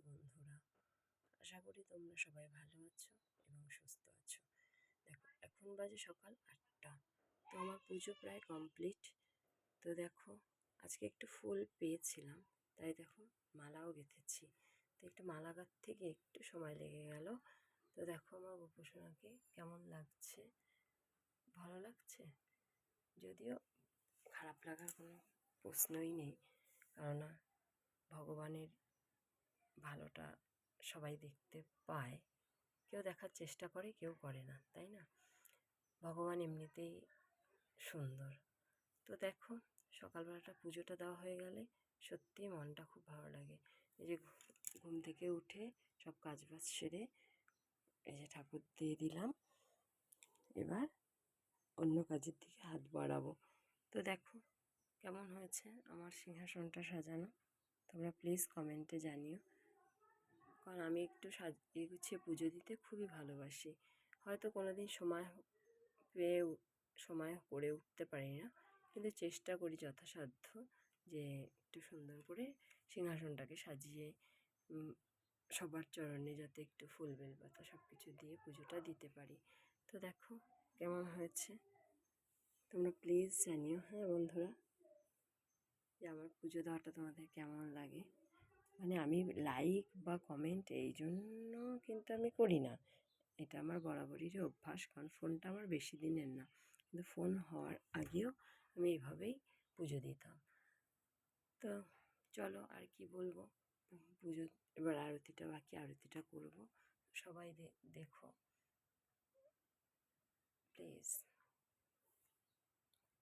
বন্ধুরা। আশা করি তোমরা সবাই ভালো আছো এবং সুস্থ আছো। দেখো, এখন বাজে সকাল আটটা। তো আমার পুজো প্রায় কমপ্লিট। তো দেখো, আজকে একটু ফুল পেয়েছিলাম, তাই দেখো মালাও গেঁথেছি। তো একটু মালা গাঁথতে গিয়ে একটু সময় লেগে গেল। তো দেখো আমার গোপোষণাকে কেমন লাগছে? ভালো লাগছে? যদিও খারাপ লাগার কোনো প্রশ্নই নেই। কেননা ভগবানের ভালোটা সবাই দেখতে পায়। কেউ দেখার চেষ্টা করে, কেউ করে না, তাই না? ভগবান এমনিতেই সুন্দর। তো দেখো, সকালবেলাটা পুজোটা দেওয়া হয়ে গেলে সত্যিই মনটা খুব ভালো লাগে। এই যে ঘুম থেকে উঠে সব কাজ বাজ সেরে এই যে ঠাকুর দিয়ে দিলাম, এবার অন্য কাজের দিকে হাত বাড়াবো। তো দেখো, কেমন হয়েছে আমার সিংহাসনটা সাজানো? তোমরা প্লিজ কমেন্টে জানিও। কারণ আমি একটু সাজিয়ে গুছিয়ে পুজো দিতে খুবই ভালোবাসি। হয়তো কোনো দিন সময় পেয়ে সময় করে উঠতে পারি না, কিন্তু চেষ্টা করি যথাসাধ্য যে একটু সুন্দর করে সিংহাসনটাকে সাজিয়ে সবার চরণে যাতে একটু ফুল বেলপাতা সব কিছু দিয়ে পুজোটা দিতে পারি। তো দেখো কেমন হয়েছে? তোমরা প্লিজ জানিও হ্যাঁ বন্ধুরা? যে আমার পুজো দেওয়াটা তোমাদের কেমন লাগে? মানে আমি লাইক বা কমেন্ট এই জন্য কিন্তু আমি করি না। এটা আমার বরাবরই অভ্যাস, কারণ ফোনটা আমার বেশি দিনের না। কিন্তু ফোন হওয়ার আগেও আমি এভাবেই পুজো দিতাম। তো চলো আর কি বলব? পুজো, এবার আরতিটা, বাকি আরতিটা করব। সবাই দেখো।